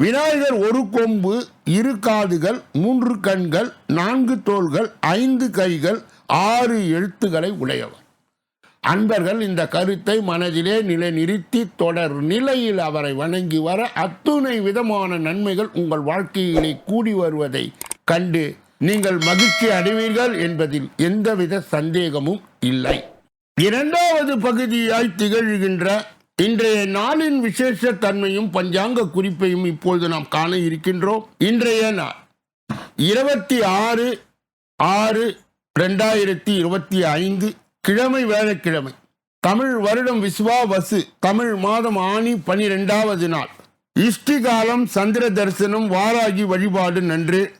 விநாயகர் ஒரு கொம்பு இரு காதுகள் மூன்று கண்கள் நான்கு தோள்கள் ஐந்து கைகள் ஆறு எழுத்துக்களை உடையவர். அன்பர்கள் இந்த கருத்தை மனதிலே நிலைநிறுத்தி தொடர் நிலையில் அவரை வணங்கி வர அத்துணை விதமான நன்மைகள் உங்கள் வாழ்க்கையிலே கூடி வருவதை கண்டு நீங்கள் மகிழ்ச்சி அடைவீர்கள் என்பதில் எந்தவித சந்தேகமும் இல்லை. இரண்டாவது பகுதியாய் திகழ்கின்ற இன்றைய நாளின் விசேஷ தன்மையும் பஞ்சாங்க குறிப்பையும் இப்பொழுது நாம் காண இருக்கின்றோம். இன்றைய நாள் இருபத்தி ஆறு ஆறு ரெண்டாயிரத்தி இருபத்தி ஐந்து கிழமை வேலைக்கிழமை. தமிழ் வருடம் விஸ்வா வசு தமிழ் மாதம் ஆணி பனிரெண்டாவது நாள். இஷ்டிகாலம் சந்திர தரிசனம் வாராகி வழிபாடு நன்று.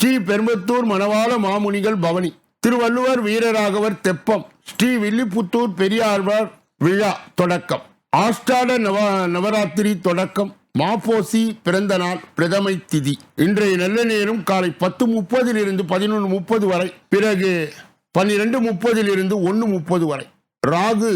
ஸ்ரீ பெரும்பத்தூர் மணவாள மாமுனிகள் பவனி. திருவள்ளுவர் வீரராகவர் தெப்பம். ஸ்ரீ வில்லிபுத்தூர் பெரியார்வர் விழா தொடக்கம். ஆஷ்டாட நவ நவராத்திரி தொடக்கம். மாபோசி பிறந்த நாள் பிரதமை திதி. இன்றைய நல்ல நேரம் காலை பத்து முப்பதில் இருந்து பதினொன்று முப்பது வரை. பிறகு பன்னிரெண்டு முப்பதில் இருந்து ஒன்று முப்பது வரை. ராகு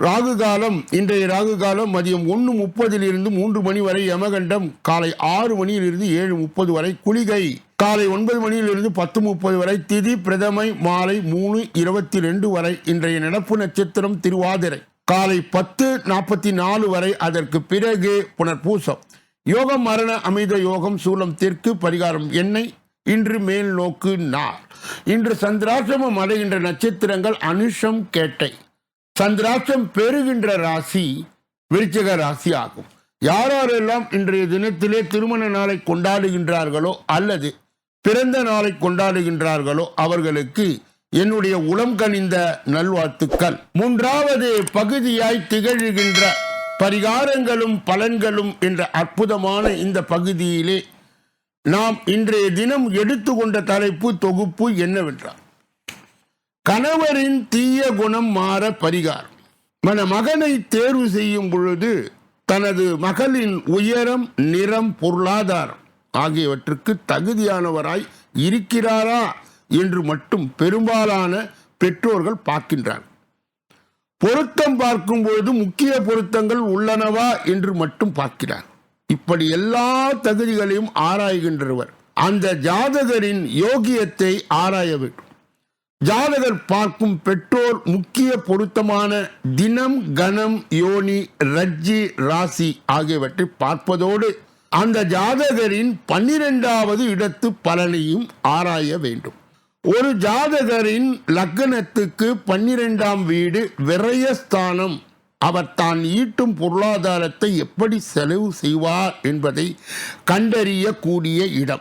ராகு காலம் இன்றைய ராகு காலம் மதியம் ஒன்று முப்பதில் இருந்து மூன்று மணி வரை யமகண்டம் காலை ஆறு மணியிலிருந்து ஏழு முப்பது வரை குளிகை காலை ஒன்பது மணியிலிருந்து பத்து முப்பது வரை திதி பிரதமை மாலை மூணு இருபத்தி ரெண்டு வரை. இன்றைய நடப்பு நட்சத்திரம் திருவாதிரை. காலை பத்து நாற்பத்தி நாலு வரை அதற்கு பிறகு புனர்பூசம். யோகம் மரண அமித யோகம் சூலம் தெற்கு பரிகாரம் எண்ணெய் இன்று மேல் நோக்கு நார். இன்று சந்திராசிரமம் அடைகின்ற நட்சத்திரங்கள் அனுஷம் கேட்டை. சந்திராஷ்டம் பெறுகின்ற ராசி விருச்சக ராசி ஆகும். யாரெல்லாம் இன்றைய தினத்திலே திருமண நாளை கொண்டாடுகின்றார்களோ அல்லது பிறந்த நாளை கொண்டாடுகின்றார்களோ அவர்களுக்கு என்னுடைய உளம் கனிந்த நல்வாழ்த்துக்கள். மூன்றாவது பகுதியாய் திகழ்கின்ற பரிகாரங்களும் பலன்களும் என்ற அற்புதமான இந்த பகுதியிலே நாம் இன்றைய தினம் எடுத்துக்கொண்ட தலைப்பு தொகுப்பு என்னவென்றால் கணவரின் தீய குணம் மாற பரிகாரம். மன மகனை தேர்வு செய்யும் பொழுது தனது மகளின் உயரம் நிறம் பொருளாதாரம் ஆகியவற்றுக்கு தகுதியானவராய் இருக்கிறாரா? என்று மட்டும் பெரும்பாலான பெற்றோர்கள் பார்க்கின்றார் பொருத்தம் பார்க்கும்போது முக்கிய பொருத்தங்கள் உள்ளனவா என்று மட்டும் பார்க்கிறார். இப்படி எல்லா தகுதிகளையும் ஆராய்கின்றவர். அந்த ஜாதகரின் யோகியத்தை ஆராய வேண்டும். ஜாதகர் பார்க்கும் பெற்றோர் முக்கிய பொருத்தமான தினம் கணம் யோனி ரஜ்ஜி ராசி ஆகியவற்றை பார்ப்பதோடு அந்த ஜாதகரின் பன்னிரெண்டாவது இடத்து பலனையும் ஆராய வேண்டும். ஒரு ஜாதகரின் லக்னத்துக்கு பன்னிரெண்டாம் வீடு விரயஸ்தானம் அவர் தான் ஈட்டும் பொருளாதாரத்தை எப்படி செலவு செய்வார் என்பதை கண்டறியக்கூடிய இடம்.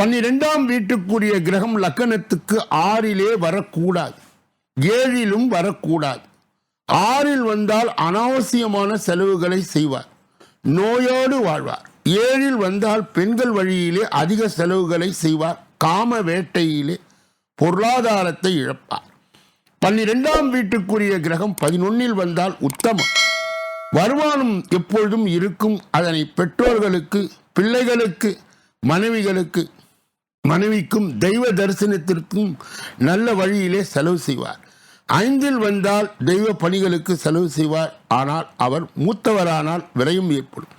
பன்னிரெண்டாம் வீட்டுக்குரிய கிரகம் லக்கணத்துக்கு ஆறிலே வரக்கூடாது. ஏழிலும் வரக்கூடாது. ஆறில் வந்தால் அனாவசியமான செலவுகளை செய்வார். நோயோடு வாழ்வார். ஏழில் வந்தால் பெண்கள் வழியிலே அதிக செலவுகளை செய்வார். காம வேட்டையிலே பொருளாதாரத்தை இழப்பார். பன்னிரெண்டாம் வீட்டுக்குரிய கிரகம் பதினொன்னில் வந்தால் உத்தமம். வருமானம் எப்பொழுதும் இருக்கும். அதனை பெற்றோர்களுக்கு பிள்ளைகளுக்கு மனைவிகளுக்கு மனைவிக்கும் தெய்வ தரிசனத்திற்கும் நல்ல வழியிலே செலவு செய்வார். ஐந்தில் வந்தால் தெய்வ பணிகளுக்கு செலவு செய்வார். ஆனால் அவர் மூத்தவரானால் விரையும் ஏற்படும்.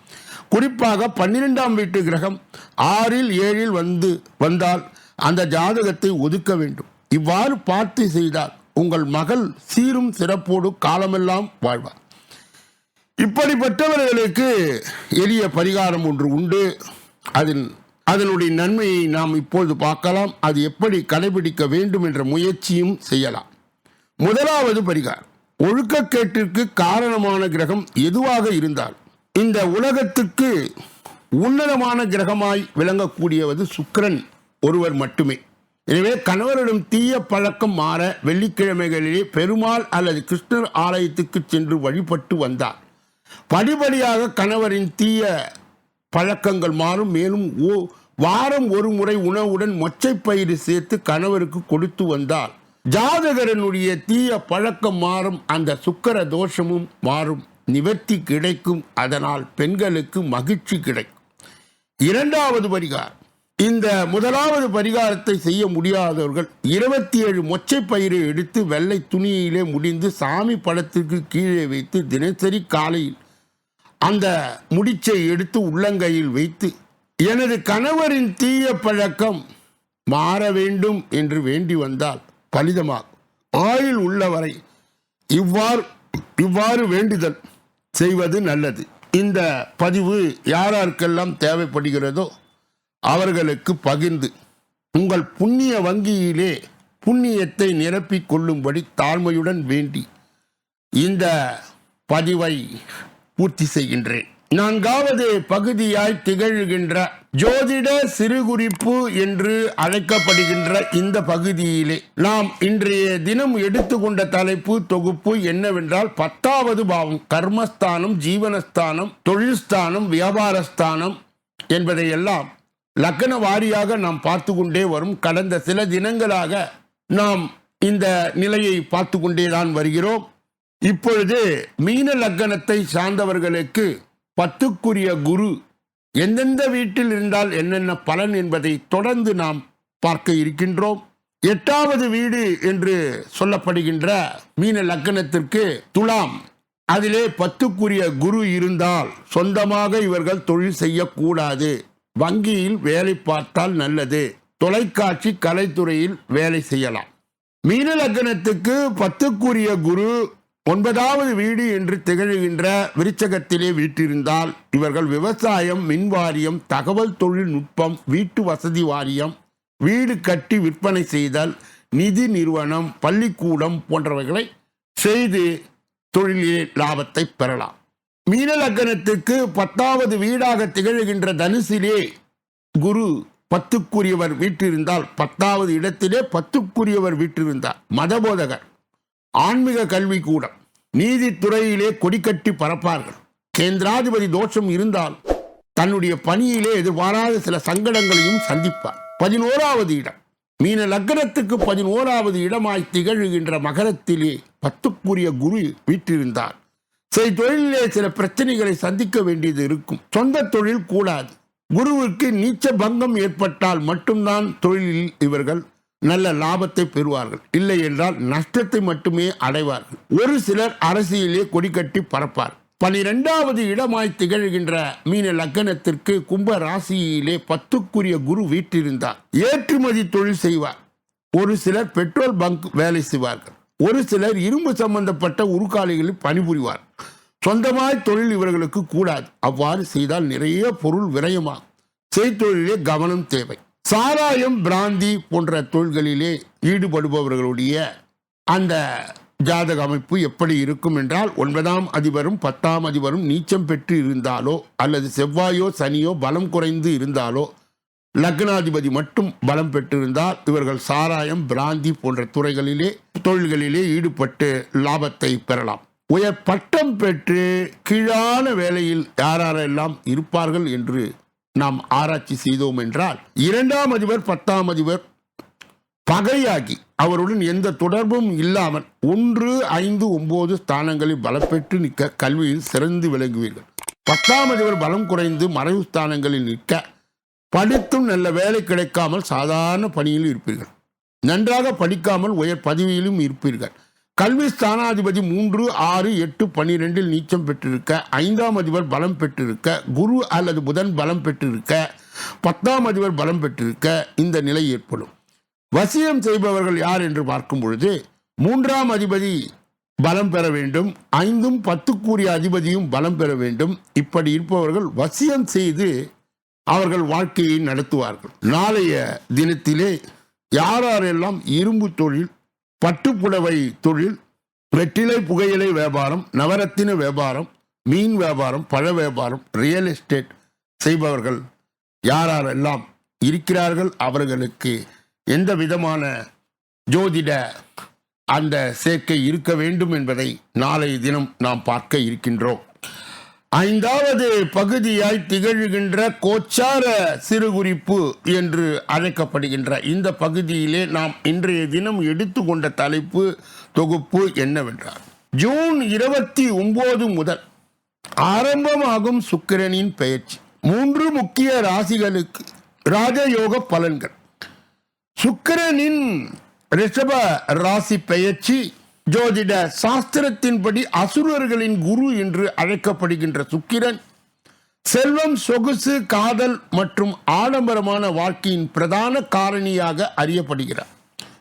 குறிப்பாக பன்னிரெண்டாம் வீட்டு கிரகம் ஆறில் ஏழில் வந்து வந்தால் அந்த ஜாதகத்தை ஒதுக்க வேண்டும். இவ்வாறு பார்த்து செய்தால் உங்கள் மகள் சீரும் சிறப்போடு காலமெல்லாம் வாழ்வார் இப்படிப்பட்டவர்களுக்கு எளிய பரிகாரம் ஒன்று உண்டு. அதன் அதனுடைய நன்மையை நாம் இப்பொழுது பார்க்கலாம். அது எப்படி கடைபிடிக்க வேண்டும் என்ற முயற்சியும் செய்யலாம். முதலாவது பரிகாரம். ஒழுக்கக்கேட்டிற்கு காரணமான கிரகம் எதுவாக இருந்தால் இந்த உலகத்துக்கு உன்னதமான கிரகமாய் விளங்கக்கூடியவது சுக்கரன். ஒருவர் மட்டுமே. எனவே கணவரிடம் தீய பழக்கம் மாற வெள்ளிக்கிழமைகளிலே பெருமாள் அல்லது கிருஷ்ணர் ஆலயத்துக்கு சென்று வழிபட்டு வந்தார். படிப்படியாக கணவரின் தீய பழக்கங்கள் மாறும். மேலும் ஓ வாரம் ஒரு முறை உணவுடன் மொச்சைப்பயிறு சேர்த்து கணவருக்கு கொடுத்து வந்தால் ஜாதகரனுடைய தீய பழக்கம் மாறும். அந்த சுக்கர தோஷமும் மாறும். நிவர்த்தி கிடைக்கும். அதனால் பெண்களுக்கு மகிழ்ச்சி கிடைக்கும். இரண்டாவது பரிகாரம். இந்த முதலாவது பரிகாரத்தை செய்ய முடியாதவர்கள் இருபத்தி ஏழு மொச்சை பயிரை எடுத்து வெள்ளை துணியிலே முடிந்து சாமி படத்திற்கு கீழே வைத்து தினசரி காலையில் அந்த முடிச்சை எடுத்து உள்ளங்கையில் வைத்து எனது கணவரின் தீய பழக்கம் மாற வேண்டும் என்று வேண்டி வந்தால் பலிதமாகும். ஆயுள் உள்ளவரை இவ்வாறு இவ்வாறு வேண்டுதல் செய்வது நல்லது. இந்த பதிவு யாராருக்கெல்லாம் தேவைப்படுகிறதோ அவர்களுக்கு பகிர்ந்து உங்கள் புண்ணிய வங்கியிலே புண்ணியத்தை நிரப்பிக் கொள்ளும்படி தாழ்மையுடன் வேண்டி இந்த பதிவை பூர்த்தி செய்கின்றேன். நான்காவது பகுதியாய் திகழ்கின்ற ஜோதிட சிறுகுறிப்பு என்று அழைக்கப்படுகின்ற இந்த பகுதியிலே நாம் இன்றைய தினம் எடுத்துக்கொண்ட தலைப்பு தொகுப்பு என்னவென்றால் பத்தாவது பாவம் கர்மஸ்தானம் ஜீவனஸ்தானம் தொழில்ஸ்தானம் வியாபாரஸ்தானம் என்பதையெல்லாம் லக்கண வாரியாக நாம் பார்த்து கொண்டே வரும். கடந்த சில தினங்களாக நாம் இந்த நிலையை பார்த்து கொண்டேதான் வருகிறோம். இப்பொழுது மீன லக்கணத்தை சார்ந்தவர்களுக்கு பத்துக்குரிய குரு எந்தெந்த வீட்டில் இருந்தால் என்னென்ன பலன் என்பதை தொடர்ந்து நாம் பார்க்க இருக்கின்றோம். எட்டாவது வீடு என்று சொல்லப்படுகின்ற மீன லக்கணத்திற்கு துலாம் அதிலே பத்துக்குரிய குரு இருந்தால் சொந்தமாக இவர்கள் தொழில் செய்யக்கூடாது. வங்கியில் வேலை பார்த்தால் நல்லது. தொலைக்காட்சி கலைத்துறையில் வேலை செய்யலாம். மீன லக்னத்துக்கு பத்துக்குரிய குரு ஒன்பதாவது வீடு என்று திகழ்கின்ற விருச்சகத்திலே வீட்டிருந்தால் இவர்கள் விவசாயம் மின் வாரியம் தகவல் தொழில்நுட்பம் வீட்டு வசதி வாரியம் வீடு கட்டி விற்பனை செய்தல் நிதி நிறுவனம் பள்ளிக்கூடம் போன்றவைகளை செய்து தொழிலே லாபத்தை பெறலாம். மீன லக்னத்துக்கு பத்தாவது வீடாக திகழ்கின்ற தனுசிலே குரு பத்துக்குரியவர் வீட்டிருந்தால் பத்தாவது இடத்திலே பத்துக்குரியவர் வீட்டிருந்தார் மதபோதகர் ஆன்மீக கல்வி கூடம் நீதித்துறையிலே கொடிக்கட்டி பறப்பார்கள் கேந்திராதிபதி தோஷம் இருந்தால் தன்னுடைய பணியிலே எதிர்பாராத சில சங்கடங்களையும் சந்திப்பார். பதினோராவது இடம் மீன லக்னத்துக்கு பதினோராவது இடமாய் திகழ்கின்ற மகரத்திலே பத்துக்குரிய குரு வீற்றிருந்தார். சரி தொழிலிலே சில பிரச்சனைகளை சந்திக்க வேண்டியது இருக்கும். சொந்த தொழில் கூடாது. குருவுக்கு நீச்ச பங்கம் ஏற்பட்டால் மட்டும்தான் தொழிலில் இவர்கள் நல்ல லாபத்தை பெறுவார்கள். இல்லை என்றால் நஷ்டத்தை மட்டுமே அடைவார்கள். ஒரு சிலர் அரசியலே கொடிக்கட்டி பறப்பார். பனிரெண்டாவது இடமாய் திகழ்கின்ற மீன லக்கணத்திற்கு கும்ப ராசியிலே பத்துக்குரிய குரு வீட்டிருந்தார் ஏற்றுமதி தொழில் செய்வார். ஒரு சிலர் பெட்ரோல் பங்க் வேலை செய்வார்கள். ஒரு சிலர் இரும்பு சம்பந்தப்பட்ட உருக்காலைகளில் பணிபுரிவார். சொந்தமாய் தொழில் இவர்களுக்கு கூடாது. அவ்வாறு செய்தால் நிறைய பொருள் விரயமாகும் செய்தொழிலே கவனம் தேவை. சாராயம் பிராந்தி போன்ற தொழில்களிலே ஈடுபடுபவர்களுடைய அந்த ஜாதக அமைப்பு எப்படி இருக்கும் என்றால் ஒன்பதாம் அதிபரும் பத்தாம் அதிபரும் நீச்சம் பெற்று இருந்தாலோ அல்லது செவ்வாயோ சனியோ பலம் குறைந்து இருந்தாலோ லக்னாதிபதி மட்டும் பலம் பெற்றிருந்தால் இவர்கள் சாராயம் பிராந்தி போன்ற துறைகளிலே தொழில்களிலே ஈடுபட்டு லாபத்தை பெறலாம். உயர் பட்டம் பெற்று கீழான வேலையில் யாரெல்லாம் இருப்பார்கள் என்று நாம் ஆராய்ச்சி செய்தோம் என்றால் இரண்டாம் அதிபர் பத்தாம் அதிபர் பகையாகி அவருடன் எந்த தொடர்பும் இல்லாமல் ஒன்று ஐந்து ஒன்பது ஸ்தானங்களில் பலம் பெற்று நிற்க கல்வியில் சிறந்து விளங்குவீர்கள். பத்தாம் அதிபர் பலம் குறைந்து மறைவு ஸ்தானங்களில் நிற்க படித்தும் நல்ல வேலை கிடைக்காமல் சாதாரண பணியில் இருப்பீர்கள். நன்றாக படிக்காமல் உயர் பதவியிலும் இருப்பீர்கள். கல்வி ஸ்தானாதிபதி மூன்று ஆறு எட்டு பன்னிரெண்டில் நீச்சம் பெற்றிருக்க ஐந்தாம் அதிபர் பலம் பெற்றிருக்க குரு அல்லது புதன் பலம் பெற்றிருக்க பத்தாம் அதிபர் பலம் பெற்றிருக்க இந்த நிலை ஏற்படும். வசியம் செய்பவர்கள் யார் என்று பார்க்கும் பொழுது மூன்றாம் அதிபதி பலம் பெற வேண்டும் ஐந்தும் பத்துக்குரிய அதிபதியும் பலம் பெற வேண்டும். இப்படி இருப்பவர்கள் வசியம் செய்து அவர்கள் வாழ்க்கையை நடத்துவார்கள். நாளைய தினத்திலே யாரெல்லாம் இரும்பு தொழில் பட்டுப்புடவை தொழில் வெற்றிலை புகையிலை வியாபாரம் நவரத்தின வியாபாரம் மீன் வியாபாரம் பழ வியாபாரம் ரியல் எஸ்டேட் செய்பவர்கள் யாரெல்லாம் இருக்கிறார்கள் அவர்களுக்கு எந்த விதமான ஜோதிட அந்த சேர்க்கை இருக்க வேண்டும் என்பதை நாளை தினம் நாம் பார்க்க இருக்கின்றோம். ஐந்தாவது பகுதியாய் திகழ்கின்ற கோச்சார சிறுகுறிப்பு என்று அழைக்கப்படுகின்ற இந்த பகுதியிலே நாம் இன்றைய தினம் எடுத்துக்கொண்ட தலைப்பு தொகுப்பு என்னவென்றால் ஜூன் இருபத்தி ஒன்பது முதல் ஆரம்பமாகும் சுக்கிரனின் பெயர்ச்சி. மூன்று முக்கிய ராசிகளுக்கு ராஜயோக பலன்கள். சுக்கிரனின் ரிஷப ராசி பெயர்ச்சி ஜோதிட சாஸ்திரத்தின்படி அசுரர்களின் குரு என்று அழைக்கப்படுகின்ற சுக்கிரன் செல்வம் சொகுசு காதல் மற்றும் ஆடம்பரமான வாழ்க்கையின் பிரதான காரணியாக அறியப்படுகிறார்.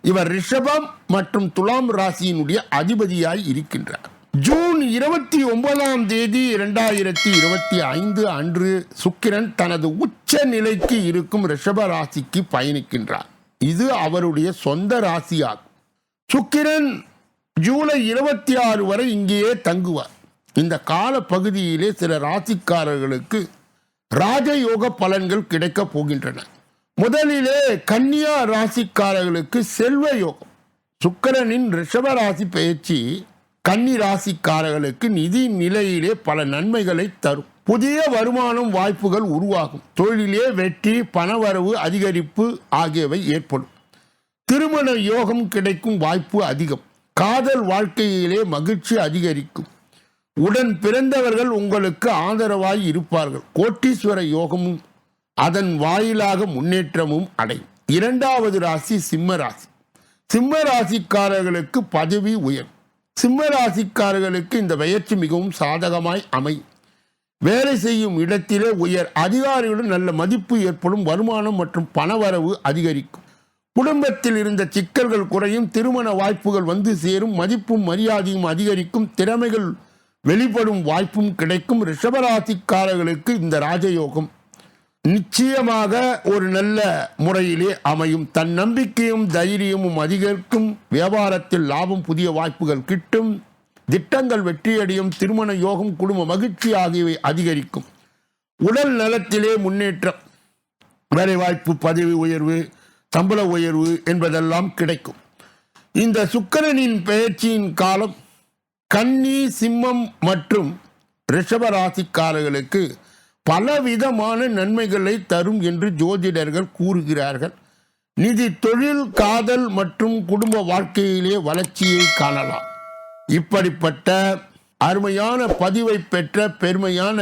இவர் ரிஷபம் மற்றும் துலாம் ராசியினுடைய அதிபதியாய் இருக்கின்றார். ஜூன் இருபத்தி ஒன்பதாம் தேதி இரண்டாயிரத்தி இருபத்தி ஐந்து அன்று சுக்கிரன் தனது உச்ச நிலைக்கு இருக்கும் ரிஷப ராசிக்கு பயணிக்கின்றார். இது அவருடைய சொந்த ராசியாகும். சுக்கிரன் ஜூலை இருபத்தி ஆறு வரை இங்கேயே தங்குவார். இந்த கால பகுதியிலே சில ராசிக்காரர்களுக்கு ராஜயோக பலன்கள் கிடைக்கப் போகின்றன. முதலிலே கன்னியா ராசிக்காரர்களுக்கு செல்வ யோகம். சுக்கிரனின் ரிஷப ராசி பயிற்சி கன்னி ராசிக்காரர்களுக்கு நிதி நிலையிலே பல நன்மைகளை தரும். புதிய வருமானம் வாய்ப்புகள் உருவாகும். தொழிலே வெற்றி பணவரவு அதிகரிப்பு ஆகியவை ஏற்படும். திருமண யோகம் கிடைக்கும் வாய்ப்பு அதிகம். காதல் வாழ்க்கையிலே மகிழ்ச்சி அதிகரிக்கும். உடன் பிறந்தவர்கள் உங்களுக்கு ஆதரவாய் இருப்பார்கள். கோட்டீஸ்வர யோகமும் அதன் வாயிலாக முன்னேற்றமும் அடையும். இரண்டாவது ராசி சிம்ம ராசி. சிம்ம ராசிக்காரர்களுக்கு பதவி உயர். சிம்ம ராசிக்காரர்களுக்கு இந்த பயிற்சி மிகவும் சாதகமாய் அமையும். வேலை செய்யும் இடத்திலே உயர். அதிகாரிகளுடன் நல்ல மதிப்பு ஏற்படும். வருமானம் மற்றும் பணவரவு அதிகரிக்கும். குடும்பத்தில் இருந்த சிக்கல்கள் குறையும் திருமண வாய்ப்புகள் வந்து சேரும் மதிப்பும் மரியாதையும் அதிகரிக்கும் திறமைகள் வெளிப்படும் வாய்ப்பும் கிடைக்கும். ரிஷபராசிக்காரர்களுக்கு இந்த ராஜயோகம் நிச்சயமாக ஒரு நல்ல முறையிலே அமையும். தன் நம்பிக்கையும் தைரியமும் அதிகரிக்கும். வியாபாரத்தில் லாபம் புதிய வாய்ப்புகள் கிட்டும். திட்டங்கள் வெற்றியடையும். திருமண யோகம் குடும்ப மகிழ்ச்சி ஆகியவை அதிகரிக்கும். உடல் நலத்திலே முன்னேற்றம். வேலைவாய்ப்பு பதவி உயர்வு சம்பள உயர்வு என்பதெல்லாம் கிடைக்கும். இந்த சுக்கிரனின் பெயர்ச்சியின் காலம் கன்னி சிம்மம் மற்றும் ரிஷப ராசிக்காரர்களுக்கு பலவிதமான நன்மைகளை தரும் என்று ஜோதிடர்கள் கூறுகிறார்கள். நிதி தொழில் காதல் மற்றும் குடும்ப வாழ்க்கையிலே வளர்ச்சியை காணலாம். இப்படிப்பட்ட அருமையான பதிவை பெற்ற பெருமையான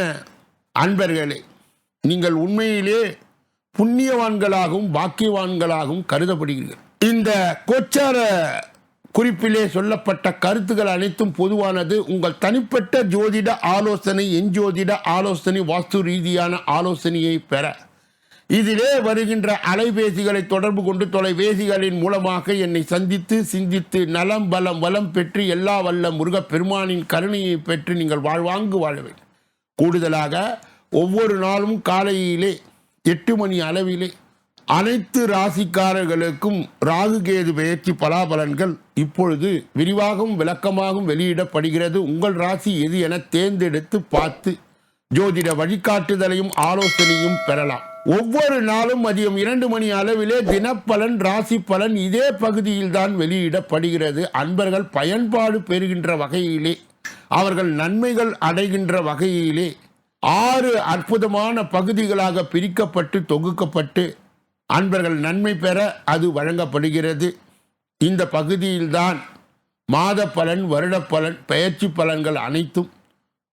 அன்பர்களே நீங்கள் உண்மையிலே புண்ணியவான்களாகவும் பாக்கியவான்களாகவும் கருதப்படுகிறீர்கள். இந்த கோச்சார குறிப்பிலே சொல்லப்பட்ட கருத்துக்கள் அனைத்தும் பொதுவானது. உங்கள் தனிப்பட்ட ஜோதிட ஆலோசனை எஞ்சோதிட ஆலோசனை வாஸ்து ரீதியான ஆலோசனையை பெற. இதிலே வருகின்ற அலைபேசிகளை தொடர்பு கொண்டு தொலைபேசிகளின் மூலமாக என்னை சந்தித்து சிந்தித்து நலம் பலம் வளம் பெற்று எல்லா வல்ல முருகப் பெருமானின் கருணையை பெற்று நீங்கள் வாழ்வாங்கு வாழ வேண்டும். கூடுதலாக ஒவ்வொரு நாளும் காலையிலே எட்டு மணி அளவிலே அனைத்து ராசிக்காரர்களுக்கும் ராகுகேது பெயர்ச்சி பலாபலன்கள் இப்பொழுது விரிவாகவும் விளக்கமாகவும் வெளியிடப்படுகிறது. உங்கள் ராசி எது என தேர்ந்தெடுத்து பார்த்து ஜோதிட வழிகாட்டுதலையும் ஆலோசனையும் பெறலாம். ஒவ்வொரு நாளும் மதியம் இரண்டு மணி அளவிலே தினப்பலன் ராசி பலன் இதே பகுதியில் தான் வெளியிடப்படுகிறது. அன்பர்கள் பயன்பாடு பெறுகின்ற வகையிலே அவர்கள் நன்மைகள் அடைகின்ற வகையிலே ஆறு அற்புதமான பகுதிகளாக பிரிக்கப்பட்டு தொகுக்கப்பட்டு அன்பர்கள் நன்மை பெற அது வழங்கப்படுகிறது. இந்த பகுதியில்தான் மாத பலன் வருட பலன் பயிற்சி பலன்கள் அனைத்தும்.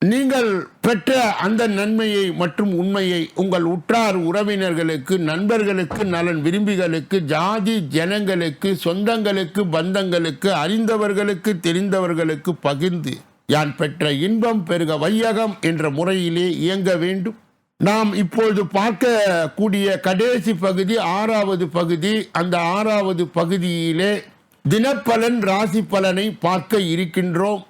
நீங்கள் பெற்ற அந்த நன்மையை மற்றும் உண்மையை உங்கள் உற்றார் உறவினர்களுக்கு நண்பர்களுக்கு நலன் விரும்பிகளுக்கு ஜாதி ஜனங்களுக்கு சொந்தங்களுக்கு பந்தங்களுக்கு அறிந்தவர்களுக்கு தெரிந்தவர்களுக்கு பகிர்ந்து யான் பெற்ற இன்பம் பெருக வையகம் என்ற முறையிலே இயங்க வேண்டும். நாம் இப்பொழுது பார்க்கக்கூடிய கடைசி பகுதி ஆறாவது பகுதி அந்த ஆறாவது பகுதியிலே தினப்பலன் ராசி பலனை பார்க்க இருக்கின்றோம்.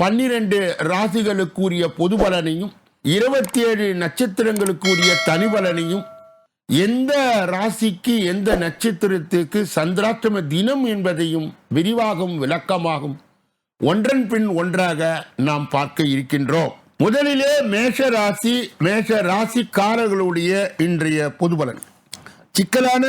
பன்னிரண்டு ராசிகளுக்குரிய பொது பலனையும் இருபத்தி ஏழு நட்சத்திரங்களுக்குரிய தனி பலனையும் எந்த ராசிக்கு எந்த நட்சத்திரத்துக்கு சந்திராஷ்டம தினம் என்பதையும் விரிவாகவும் விளக்கமாகும் ஒன்றன் பின் ஒன்றாக நாம் பார்க்க இருக்கின்றோம். முதலிலே மேஷ ராசி மேஷ ராசிக்காரர்களுடைய இன்றைய பொது பலன் சிக்கலான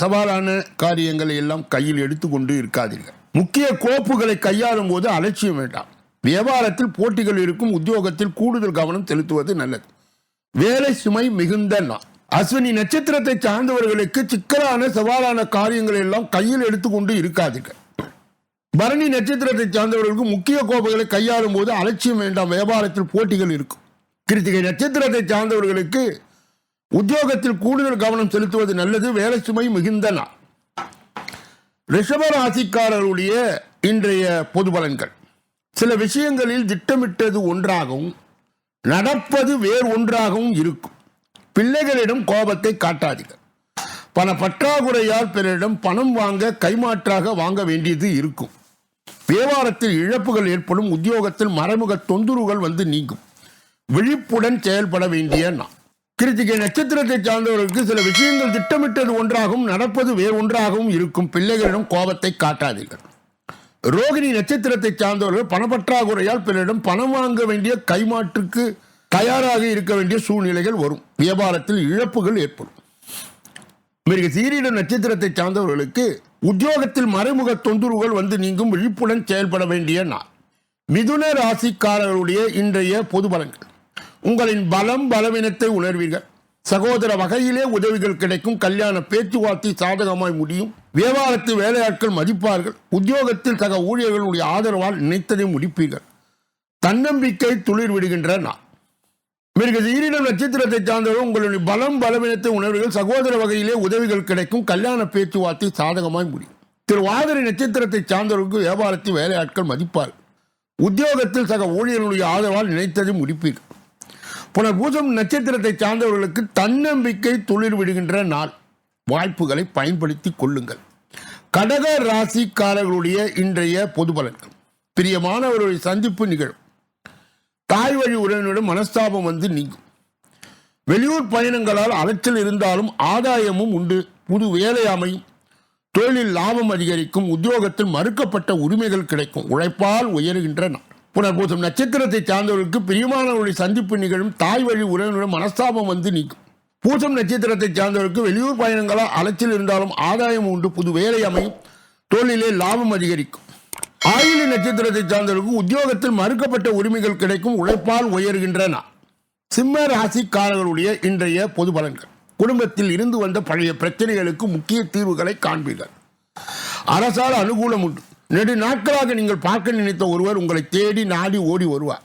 சவாலான காரியங்களை எல்லாம் கையில் எடுத்துக்கொண்டு இருக்காதீர்கள். முக்கிய கோப்புகளை கையாளும் போது அலட்சியம் வேண்டாம். வியாபாரத்தில் போட்டிகள் இருக்கும் உத்தியோகத்தில் கூடுதல் கவனம் செலுத்துவது நல்லது. வேலை சுமை மிகுந்த நான் அஸ்வினி நட்சத்திரத்தை சார்ந்தவர்களுக்கு சிக்கலான சவாலான காரியங்களை எல்லாம் கையில் எடுத்துக்கொண்டு இருக்காதீர்கள். பரணி நட்சத்திரத்தை சார்ந்தவர்களுக்கு முக்கிய கோப்புகளை கையாளும் போது அலட்சியம் வேண்டாம் வியாபாரத்தில் போட்டிகள் இருக்கும். கிருத்திகை நட்சத்திரத்தை சார்ந்தவர்களுக்கு உத்தியோகத்தில் கூடுதல் கவனம் செலுத்துவது நல்லது வேலை சுமை மிகுந்த நாள். ரிஷப ராசிக்காரர்களுடைய இன்றைய பொது பலன்கள். சில விஷயங்களில் திட்டமிட்டது ஒன்றாகவும் நடப்பது வேறு ஒன்றாகவும் இருக்கும். பிள்ளைகளிடம் கோபத்தை காட்டாதீர்கள். பண பற்றாக்குறையால் பிறரிடம் பணம் வாங்க கைமாற்றாக வாங்க வேண்டியது இருக்கும். வியாபாரத்தில் இழப்புகள் ஏற்படும் உத்தியோகத்தில் மறைமுக தொந்தரவுகள் வந்து நீங்கும். விழிப்புடன் செயல்பட வேண்டிய நான் கிருத்திகை நட்சத்திரத்தை சார்ந்தவர்களுக்கு சில விஷயங்கள் திட்டமிட்டது ஒன்றாகவும் நடப்பது வேறு ஒன்றாகவும் இருக்கும். பிள்ளைகளிடம் கோபத்தை காட்டாதீர்கள். ரோகிணி நட்சத்திரத்தை சார்ந்தவர்கள் பணப்பற்றாக்குறையால் பிறரிடம் பணம் வாங்க வேண்டிய கைமாற்றுக்கு தயாராக இருக்க வேண்டிய சூழ்நிலைகள் வரும். வியாபாரத்தில் இழப்புகள் ஏற்படும். மிருக சீரிட நட்சத்திரத்தை சார்ந்தவர்களுக்கு உத்தியோகத்தில் மறைமுக தொந்தரவுகள் வந்து நீங்கும் விழிப்புடன் செயல்பட வேண்டிய நாள். மிதுன ராசிக்காரர்களுடைய இன்றைய பொது பலன்கள். உங்களின் பலம் பலவீனத்தை உணர்வீர்கள். சகோதர வகையிலே உதவிகள் கிடைக்கும். கல்யாண பேச்சுவார்த்தை சாதகமாய் முடியும். வியாபாரத்து வேலையாட்கள் மதிப்பார்கள். உத்தியோகத்தில் சக ஊழியர்களுடைய ஆதரவால் நினைத்ததை முடிப்பீர்கள். தன்னம்பிக்கை துளிர் விடுகின்ற நாள். மிருக ஈரிடம் நட்சத்திரத்தை சார்ந்தவர்கள் உங்களுடைய பலம் பலவீனத்தை உணர்வுகள் சகோதர வகையிலே உதவிகள் கிடைக்கும். கல்யாண பேச்சுவார்த்தை சாதகமாய் முடியும். திரு வாதிரை நட்சத்திரத்தை சார்ந்தவர்களுக்கு வியாபாரத்தில் வேலையாட்கள் மதிப்பார் உத்தியோகத்தில் சக ஊழியர்களுடைய ஆதரவால் நினைத்ததை முடிப்பீர்கள். புனர்பூசம் நட்சத்திரத்தை சார்ந்தவர்களுக்கு தன்னம்பிக்கை துளிர் விடுகின்ற நாள். வாய்ப்புகளை பயன்படுத்தி கொள்ளுங்கள். கடக ராசிக்காரர்களுடைய இன்றைய பொது பலன்கள். பிரியமானவர்களுடைய சந்திப்பு நிகழும். தாய் வழி உறவினரிடம் மனஸ்தாபம் வந்து நீங்கும். வெளியூர் பயணங்களால் அலைச்சல் இருந்தாலும் ஆதாயமும் உண்டு. புது வேலை அமையும். தொழிலில் லாபம் அதிகரிக்கும். உத்தியோகத்தில் மறுக்கப்பட்ட உரிமைகள் கிடைக்கும். உழைப்பால் உயர்கின்றன நாள். புனர்பூசம் நட்சத்திரத்தை சார்ந்தவர்களுக்கு பிரியமானவர்களுடைய சந்திப்பு நிகழும். தாய் வழி உறவினரிடம் மனஸ்தாபம் வந்து நீக்கும் பூசம் நட்சத்திரத்தை சார்ந்தவர்களுக்கு வெளியூர் பயணங்களால் அலைச்சல் இருந்தாலும் ஆதாயம் உண்டு. புது வேலை அமையும். தொழிலே லாபம் அதிகரிக்கும். ஆயுளி நட்சத்திரத்தை சார்ந்தவர்களுக்கு உத்தியோகத்தில் மறுக்கப்பட்ட உரிமைகள் கிடைக்கும் உழைப்பால் உயர்கின்றன. சிம்ம ராசிக்காரர்களுடைய இன்றைய பொது பலன்கள். குடும்பத்தில் இருந்து வந்த பழைய பிரச்சனைகளுக்கு முக்கிய தீர்வுகளை காண்பீர்கள். அரசால் அனுகூலம் உண்டு. நெடு நாட்களாக நீங்கள் பார்க்க நினைத்த ஒருவர் உங்களை தேடி நாடி ஓடி வருவார்.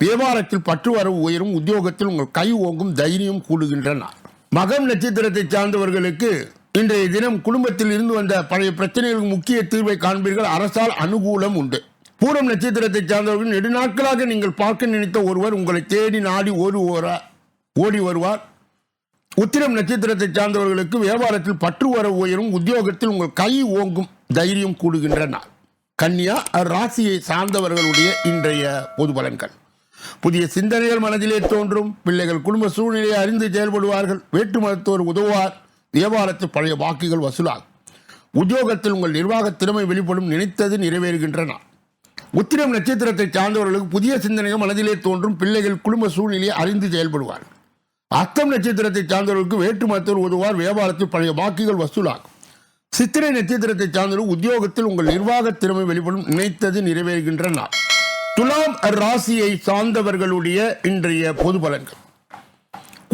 வியாபாரத்தில் பற்று வரவு உயரும் உத்தியோகத்தில் உங்கள் கை ஓங்கும் தைரியம் கூடுகின்றன. மகம் நட்சத்திரத்தை சார்ந்தவர்களுக்கு இன்றைய தினம் குடும்பத்தில் இருந்து வந்த பழைய பிரச்சனைகளுக்கு முக்கிய தீர்வை காண்பீர்கள். அரசால் அனுகூலம் உண்டு. பூரம் நட்சத்திரத்தை சார்ந்தவர்கள் நெடுநாட்களாக நீங்கள் பார்க்க நினைத்த ஒருவர் உங்களை தேடி நாடி ஓடி ஓடி வருவார். உத்திரம் நட்சத்திரத்தை சார்ந்தவர்களுக்கு வியாபாரத்தில் பற்று வர உயரும் உத்தியோகத்தில் உங்கள் கை ஓங்கும் தைரியம் கூடுகின்ற நாள் கன்னியா ராசியை சார்ந்தவர்களுடைய இன்றைய பொது பலன்கள். புதிய சிந்தனைகள் மனதிலே தோன்றும் பிள்ளைகள் குடும்ப சூழ்நிலையை அறிந்து செயல்படுவார்கள் வேட்டு மருத்துவர் உதவுவார் வியாபாரத்தில் பழைய வாக்குகள் வசூலாகும் உத்தியோகத்தில் உங்கள் நிர்வாக திறமை வெளிப்படும் நினைத்தது நிறைவேறுகின்றன. உத்திரம் நட்சத்திரத்தை சார்ந்தவர்களுக்கு புதிய சிந்தனைகள் மனதிலே தோன்றும் பிள்ளைகள் குடும்ப சூழ்நிலையை அறிந்து செயல்படுவார். அர்த்தம் நட்சத்திரத்தை சார்ந்தவர்களுக்கு வேற்று மருத்துவர் உதவார் வியாபாரத்தில் பழைய வாக்குகள் வசூலாகும் சித்திரை நட்சத்திரத்தை சார்ந்தவர்கள் உத்தியோகத்தில் உங்கள் நிர்வாக திறமை வெளிப்படும் நினைத்தது நிறைவேறுகின்ற நாள் துலாம் ராசியை சார்ந்தவர்களுடைய இன்றைய பொது பலன்கள்.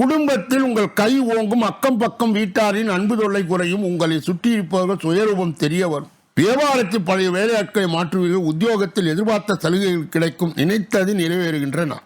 குடும்பத்தில் உங்கள் கை ஓங்கும் அக்கம் பக்கம் வீட்டாரின் அன்பு தொல்லை குறையும். உங்களை சுற்றியிருப்பவர்கள் சுயரூபம் தெரிய வரும். வியாபாரத்தில் பழைய வேலையாட்களை மாற்றுவீர்கள். உத்தியோகத்தில் எதிர்பார்த்த சலுகைகள் கிடைக்கும். நினைத்தது நிறைவேறுகின்றன.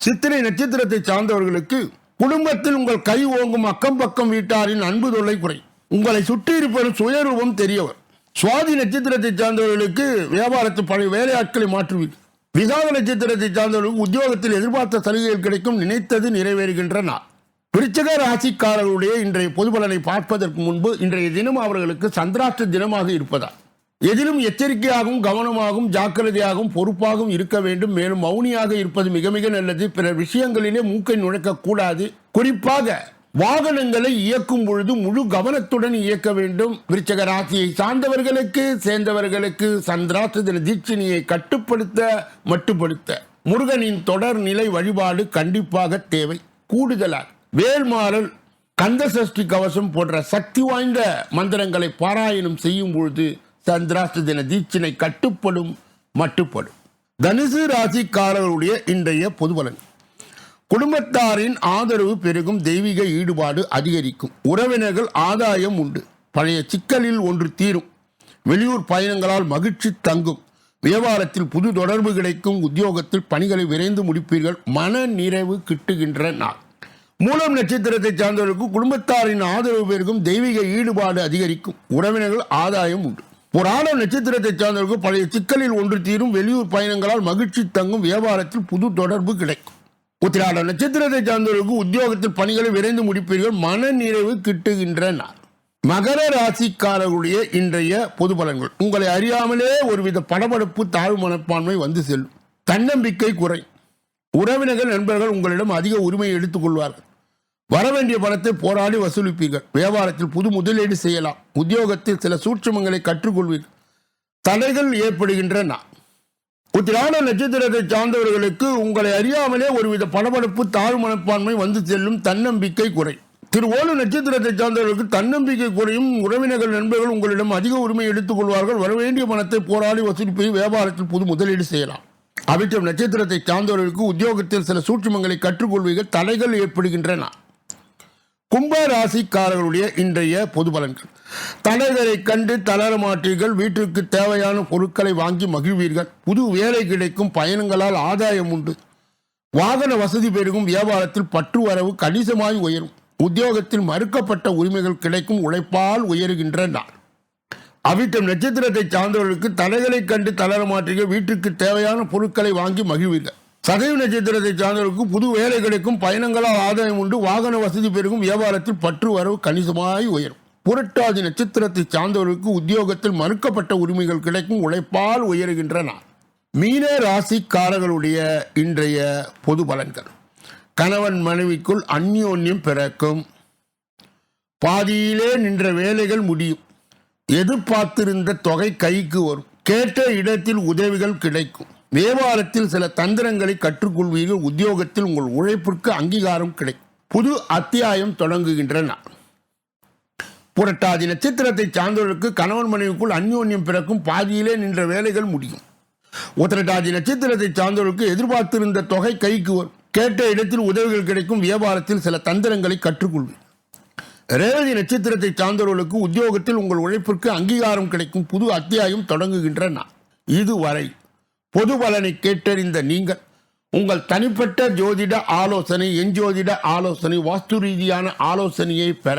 சித்திரை நட்சத்திரத்தை சார்ந்தவர்களுக்கு குடும்பத்தில் உங்கள் கை ஓங்கும் அக்கம் பக்கம் வீட்டாரின் அன்பு தொல்லை குறை உங்களை சுற்றியிருப்பவர்கள் சுயரூபம் தெரியவர் சுவாதி நட்சத்திரத்தை சார்ந்தவர்களுக்கு வியாபாரத்தில் பழைய வேலையாட்களை மாற்றுவீர்கள். விசாக நட்சத்திரத்தை சார்ந்தவர்களுக்கு உத்தியோகத்தில் எதிர்பார்த்த சலுகைகள் கிடைக்கும் நினைத்தது நிறைவேறுகின்ற நாள் விருச்சக ராசிக்காரர்களுடைய இன்றைய பொதுபலனை பார்ப்பதற்கு முன்பு இன்றைய தினம் அவர்களுக்கு சந்திராஷ்ட தினமாக இருப்பதால் எதிலும் எச்சரிக்கையாகவும் கவனமாகவும் ஜாக்கிரதையாகவும் பொறுப்பாகவும் இருக்க வேண்டும். மேலும் மௌனியாக இருப்பது மிக மிக நல்லது. பிற விஷயங்களிலே மூக்கை நுழைக்க கூடாது. குறிப்பாக வாகனங்களை இயக்கும் பொழுது முழு கவனத்துடன் இயக்க வேண்டும். விருச்சக ராசியை சார்ந்தவர்களுக்கு சேர்ந்தவர்களுக்கு சந்திராச தின தீட்சணியை கட்டுப்படுத்த மட்டுப்படுத்த. முருகனின் தொடர் நிலை வழிபாடு கண்டிப்பாக தேவை. கூடுதலாக வேல்மாறல் கந்த சஷ்டி கவசம் போன்ற சக்தி வாய்ந்த மந்திரங்களை பாராயணம் செய்யும் பொழுது சந்திராஷ்ட தின தீட்சினை கட்டுப்படும் மட்டுப்படும். தனுசு ராசிக்காரர்களுடைய இன்றைய பொதுவலன் குடும்பத்தாரின் ஆதரவு பெருகும் தெய்வீக ஈடுபாடு அதிகரிக்கும். உறவினர்கள் ஆதாயம் உண்டு. பழைய சிக்கலில் ஒன்று தீரும். வெளியூர் பயணங்களால் மகிழ்ச்சி தங்கும். வியாபாரத்தில் புது தொடர்பு கிடைக்கும். உத்தியோகத்தில் பணிகளை விரைந்து முடிப்பீர்கள். மன நிறைவு கிட்டுகின்ற நாள். மூலம் நட்சத்திரத்தை சார்ந்தவர்களுக்கு குடும்பத்தாரின் ஆதரவு பெருகும். தெய்வீக ஈடுபாடு அதிகரிக்கும். உறவினர்கள் ஆதாயம் உண்டு. புராண நட்சத்திரத்தை சார்ந்தவர்களுக்கு பழைய சிக்கலில் ஒன்று தீரும். வெளியூர் பயணங்களால் மகிழ்ச்சி தங்கும். வியாபாரத்தில் புது தொடர்பு கிடைக்கும். உத்திராட நட்சத்திரத்தை சார்ந்தவர்களுக்கு உத்தியோகத்தில் பணிகளை விரைந்து முடிப்பீர்கள். மன நிறைவு கிட்டுகின்ற மகர ராசிக்காரர்களுடைய இன்றைய பொது பலன்கள். உங்களை அறியாமலே ஒருவித படபடப்பு தாழ்வு மனப்பான்மை வந்து செல்லும். தன்னம்பிக்கை குறை. உறவினர்கள் நண்பர்கள் உங்களிடம் அதிக உரிமையை எடுத்துக் கொள்வார்கள். வரவேண்டிய பணத்தை போராடி வசூலிப்பீர்கள். வியாபாரத்தில் புது முதலீடு செய்யலாம். உத்தியோகத்தில் சில சூட்சமங்களை கற்றுக்கொள்வீர்கள். தடைகள் ஏற்படுகின்ற உத்திராட நட்சத்திரத்தை சார்ந்தவர்களுக்கு உங்களை அறியாமலே ஒருவித படபடப்பு தாழ்வு மனப்பான்மை வந்து செல்லும் தன்னம்பிக்கை குறை. திருவோலு நட்சத்திரத்தை சார்ந்தவர்களுக்கு தன்னம்பிக்கை குறையும் உறவினர்கள் நண்பர்கள் உங்களிடம் அதிக உரிமை எடுத்துக் கொள்வார்கள். வரவேண்டிய பணத்தை போராடி வசூலிப்பை வியாபாரத்தில் புது முதலீடு செய்யலாம். அவிட்டம் நட்சத்திரத்தை சார்ந்தவர்களுக்கு உத்தியோகத்தில் சில சூட்சுமங்களை கற்றுக்கொள்வீர்கள். தடைகள் ஏற்படுகின்றன. கும்ப ராசிக்காரர்களுடைய இன்றைய பொது பலன்கள். தலைவரை கண்டு தளர மாட்டீர்கள். வீட்டிற்கு தேவையான பொருட்களை வாங்கி மகிழ்வீர்கள். புது வேலை கிடைக்கும் பயணங்களால் ஆதாயம் உண்டு. வாகன வசதி பெருகும். வியாபாரத்தில் பற்று வரவு கணிசமாய் உயரும். உத்தியோகத்தில் மறுக்கப்பட்ட உரிமைகள் கிடைக்கும். உழைப்பால் உயருகின்ற நாள் அவிட்டம் நட்சத்திரத்தை சார்ந்தவர்களுக்கு தடைகளை கண்டு தளர மாட்டீர்கள். வீட்டுக்கு தேவையான பொருட்களை வாங்கி மகிழ்வீர்கள். சதவ நட்சத்திரத்தை சார்ந்தவர்களுக்கு புது வேலை கிடைக்கும். பயணங்களால் ஆதாயம் உண்டு. வாகன வசதி பெருகும். வியாபாரத்தில் பற்று வரவு கணிசமாய் உயரும். புரட்டாதி நட்சத்திரத்தை சார்ந்தவர்களுக்கு உத்தியோகத்தில் மறுக்கப்பட்ட உரிமைகள் கிடைக்கும் உழைப்பால் உயருகின்ற நாள் மீன ராசிக்காரர்களுடைய இன்றைய பொது பலன்கள். கணவன் மனைவிக்குள் அந்யோன்யம் பிறக்கும். பாதியிலே நின்ற வேலைகள் முடியும். எதிர்பார்த்திருந்த தொகை கைக்கு வரும். கேட்ட இடத்தில் உதவிகள் கிடைக்கும். வியாபாரத்தில் சில தந்திரங்களை கற்றுக்கொள்வீர்கள். உத்தியோகத்தில் உங்கள் உழைப்பிற்கு அங்கீகாரம் கிடைக்கும். புது அத்தியாயம் தொடங்குகின்ற நாள் புரட்டாதி நட்சத்திரத்தை சார்ந்தவர்களுக்கு கணவன் மனைவிக்குள் அந்யோன்யம் பிறக்கும் பாதியிலே நின்ற வேலைகள் முடியும். உத்திரட்டாதி நட்சத்திரத்தை சார்ந்தவர்களுக்கு எதிர்பார்த்திருந்த தொகை கைக்கு வரும் கேட்ட இடத்தில் உதவிகள் கிடைக்கும் வியாபாரத்தில் சில தந்திரங்களை கற்றுக்கொள்வேன். ரேவதி நட்சத்திரத்தை சார்ந்தவர்களுக்கு உத்தியோகத்தில் உங்கள் உழைப்பிற்கு அங்கீகாரம் கிடைக்கும் புது அத்தியாயம் தொடங்குகின்ற நான் இதுவரை பொது பலனை கேட்டறிந்த நீங்கள் உங்கள் தனிப்பட்ட ஜோதிட ஆலோசனை எஞ்சோதிட ஆலோசனை வாஸ்து ரீதியான ஆலோசனையை பெற